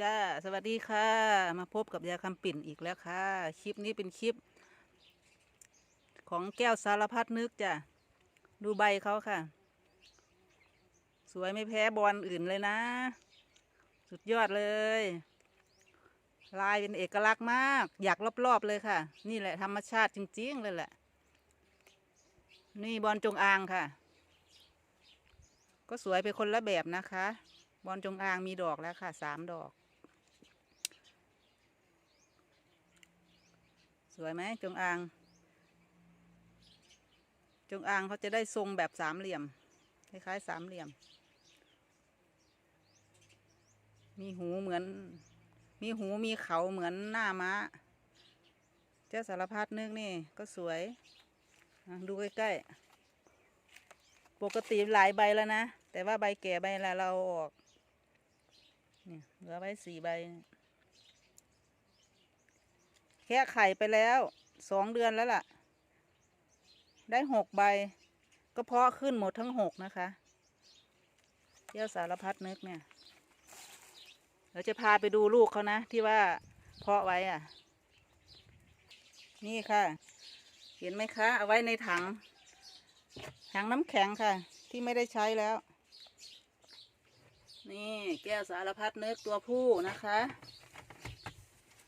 จ้าสวัสดีค่ะ มาพบกับยาคำปิ่นอีกแล้วค่ะ คลิปนี้เป็นคลิป ของแก้วสารพัดนึกจ้ะ ดูใบเขาค่ะ สวยไม่แพ้บอลอื่นเลยนะ สุดยอดเลย ลายเป็นเอกลักษณ์มาก อยากรอบๆเลยค่ะ นี่แหละธรรมชาติจริง ๆ เลยแหละ นี่บอลจงอางค่ะ ก็สวยไปคนละแบบนะคะ บอลจงอางมีดอกแล้วค่ะสามดอก วยไหมจงอาง จงอางเขาจะได้ทรงแบบสามเหลี่ยม คล้ายๆสามเหลี่ยม มีหูเหมือน มีหูมีเขาเหมือนหน้าม้า เจ้าสารพัดนึกนี่ก็สวย ดูใกล้ๆ ปกติหลายใบแล้วนะ แต่ว่าใบแก่ใบละเราเอาออกนี่เหลือไว้สี่ใบ แค่ไข่ไปแล้วสองเดือนแล้วล่ะ ได้หกใบ ก็เพาะขึ้นหมดทั้งหกนะคะเที่ยวสารพัดนึกเนี่ยเราจะพาไปดูลูกเขานะ ที่ว่าเพาะไว้อะ นี่ค่ะ เห็นไหมคะ เอาไว้ในถัง ถังน้ำแข็งค่ะ ที่ไม่ได้ใช้แล้ว นี่แก้วสารพัดนึกตัวผู้นะคะ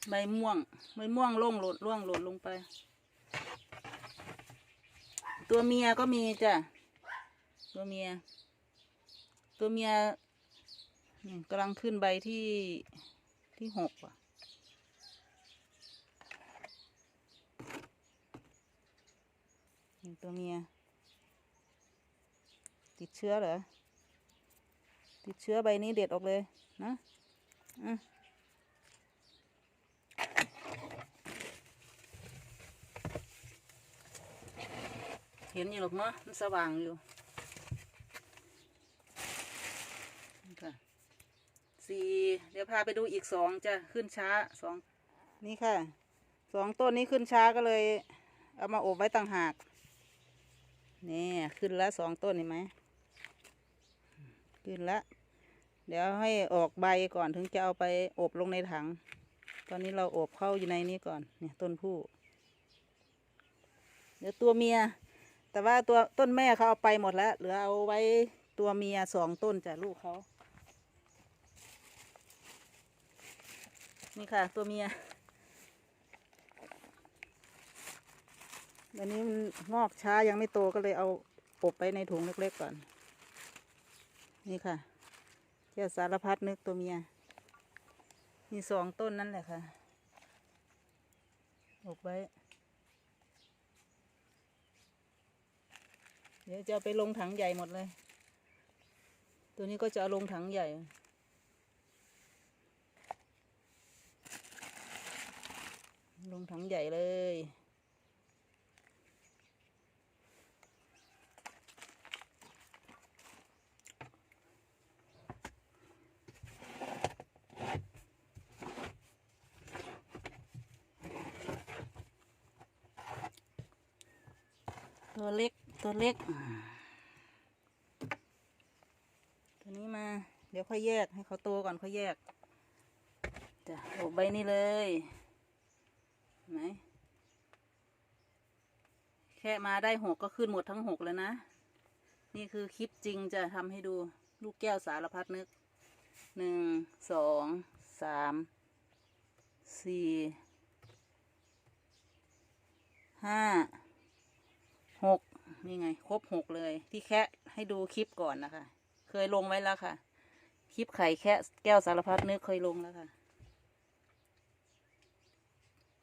ใบม่วงใบม่วงล่วงหล่นล่วงหล่นลงไป ตัวเมียก็มีจ้ะตัวเมีย ตัวเมียกำลังขึ้นใบที่ที่หกอะตัวเมีย ติดเชื้อเหรอ ติดเชื้อใบนี้เด็ดออกเลยนะ อืม เห็นอยู่หรอกเนาะมันสว่างอยู่นี่ค่ะสี่เดี๋ยวพาไปดูอีกสองจะขึ้นช้าสองนี่ค่ะสองต้นนี้ขึ้นช้าก็เลย เอามาอบไว้ต่างหากนี่ขึ้นแล้วสองต้นเห็นไหมขึ้นแล้วเดี๋ยวให้ออกใบก่อนถึงจะเอาไปอบลงในถัง ตอนนี้เราอบเข้าอยู่ในนี้ก่อนเนี่ยต้นผู้ เดี๋ยวตัวเมีย แต่ว่าตัวต้นแม่เขาเอาไปหมดแล้วเหลือเอาไว้ตัวเมียสองต้นจ้ะลูกเขานี่ค่ะ ตัวเมียวันนี้มันงอกช้ายังไม่โตก็เลยเอาอบไปในถุงเล็กๆก่อน นี่ค่ะแก้วสารพัดนึกตัวเมีย มีสองต้นนั่นแหละค่ะอบไว้ เดี๋ยวจะไปลงถังใหญ่หมดเลย ตัวนี้ก็จะลงถังใหญ่ ลงถังใหญ่เลยตัวเล็ก ตัวเล็ก ตัวนี้มา เดี๋ยวค่อยแยกให้เขาโตก่อนค่อยแยกจะโอบใบนี้เลยเห็นไหมแค่มาได้หกก็ขึ้นหมดทั้งหกแล้วนะ นี่คือคลิปจริงจะทำให้ดูลูกแก้วสารพัดนึกหนึ่งสองสามสี่ห้าหก นี่ไง ครบหกเลย ที่แคะให้ดูคลิปก่อนนะคะ เคยลงไว้แล้วค่ะ คลิปไข่แคะแก้วสารพัดนึกเคยลงแล้วค่ะ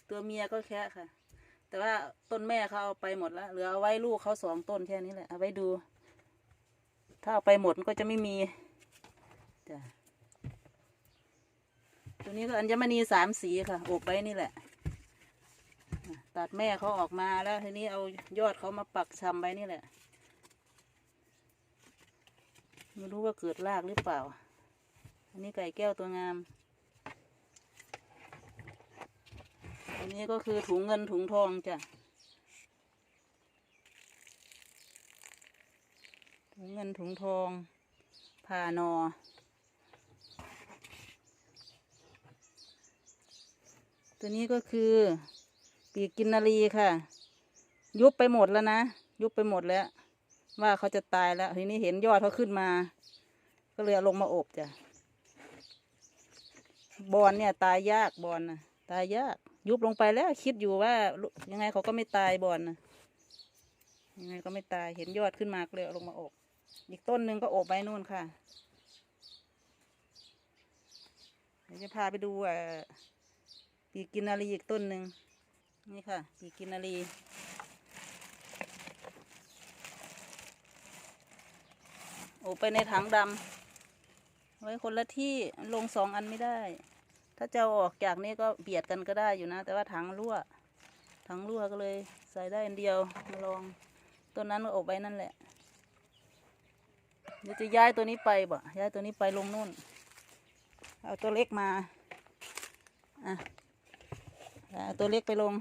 ตัวเมียก็แคะค่ะ แต่ว่าต้นแม่เขาเอาไปหมดแล้วเหลือเอาไว้ลูกเขาสองต้นแค่นี้แหละเอาไว้ดู ถ้าเอาไปหมดก็จะไม่มีจ้ะตัวนี้ก็อัญมณีสามสีค่ะ อบไว้นี่แหละ ตัดแม่เขาออกมาแล้วทีนี้เอายอดเขามาปักชำไว้นี่แหละ ไม่รู้ว่าเกิดรากหรือเปล่า อันนี้ไก่แก้วตัวงาม อันนี้ก็คือถุงเงินถุงทองจ้ะ ถุงเงินถุงทองผ่านอตัวนี้ก็คือ ปีกกินนารีค่ะ ยุบไปหมดแล้วนะ ยุบไปหมดแล้ว ว่าเขาจะตายแล้ว ทีนี้เห็นยอดเขาขึ้นมา ก็เลยเอาลงมาอบจ้ะบอลเนี่ย ตายยากบอลนะตายยาก ยุบลงไปแล้วคิดอยู่ว่า ยังไงเขาก็ไม่ตายบอลนะยังไงก็ไม่ตายเห็นยอดขึ้นมาก็เลยเอาลงมาอบ อีกต้นหนึ่งก็อบไว้นู่นค่ะเดี๋ยวจะพาไปดูอ่อปีกกินนารีอีกต้นหนึ่ง นี่ค่ะปีกินนารีโอบไปในถังดำไว้คนละที่ลงสองอันไม่ได้ ถ้าจะออกจากนี้ก็เบียดกันก็ได้อยู่นะ แต่ว่าถังรั่วถังรั่วก็เลยใส่ได้อันเดียวมาลองต้นนั้นก็อบไว้นั่นแหละเดี๋ยวจะย้ายตัวนี้ไปบ่ย้ายตัวนี้ไปลงนู่น เอาตัวเล็กมา อะ เอาตัวเล็กไปลง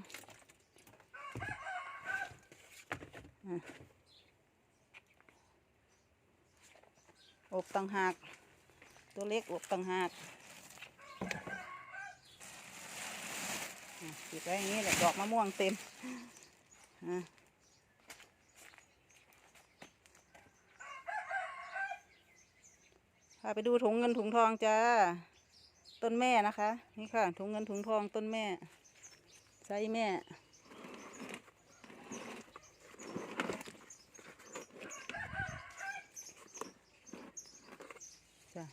อบต่างหาก ตัวเล็กอบต่างหากอะติดไว้อย่างนี้แหละดอกมะม่วงเต็มพาไปดูถุงเงินถุงทองจ้า ต้นแม่นะคะ นี่ค่ะ ถุงเงินถุงทองต้นแม่ ไซส์แม่จ้ะ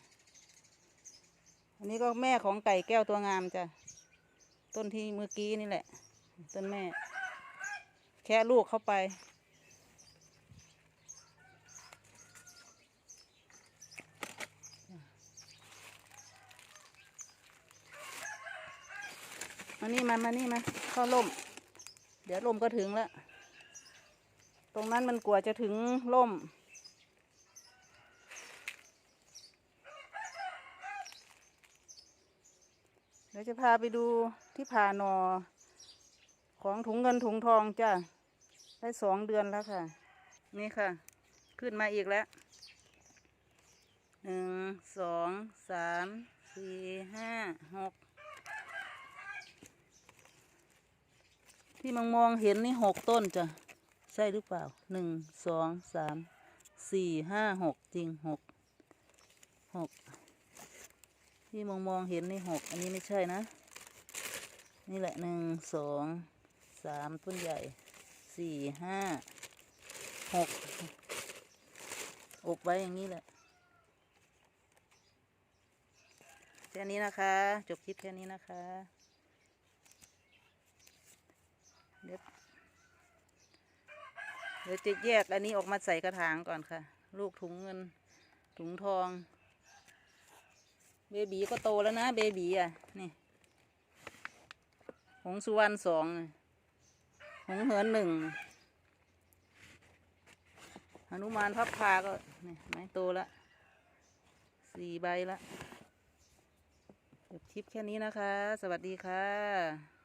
อันนี้ก็แม่ของไก่แก้วตัวงามจ้ะ ต้นที่เมื่อกี้นี่แหละ ต้นแม่ แค่ลูกเข้าไป มานี่มามานี่มาเข้าร่ม เดี๋ยวร่มก็ถึงแล้ว ตรงนั้นมันกลัวจะถึงร่ม เดี๋ยวจะพาไปดูที่ผ่านอ ของถุงเงินถุงทองจ้ะ ได้สองเดือนแล้วค่ะ นี่ค่ะ ขึ้นมาอีกแล้วหนึ่งสองสามสี่ห้าหก ที่มองมองเห็นนี่หกต้นจ้ะ ใช่หรือเปล่าหนึ่งสองสามสี่ห้าหกจริงหกหกที่มองมองเห็นนี่หกอันนี้ไม่ใช่นะ นี่แหละหนึ่งสองสามต้นใหญ่สี่ห้าหกอบไว้อย่างนี้แหละแค่นี้นะคะ จบคลิปแค่นี้นะคะ เดี๋ยวเดี๋ยวจะแยกอันนี้ออกมาใส่กระถางก่อนค่ะ ลูกถุงเงินถุงทอง เบบีก็โตแล้วนะ เบบีอะ นี่ หงสุวรรณสอง หงเหินหนึ่งหนุมานพับพาก็นี่ไม้โตละสี่ใบละจบคลิปแค่นี้นะคะ สวัสดีค่ะ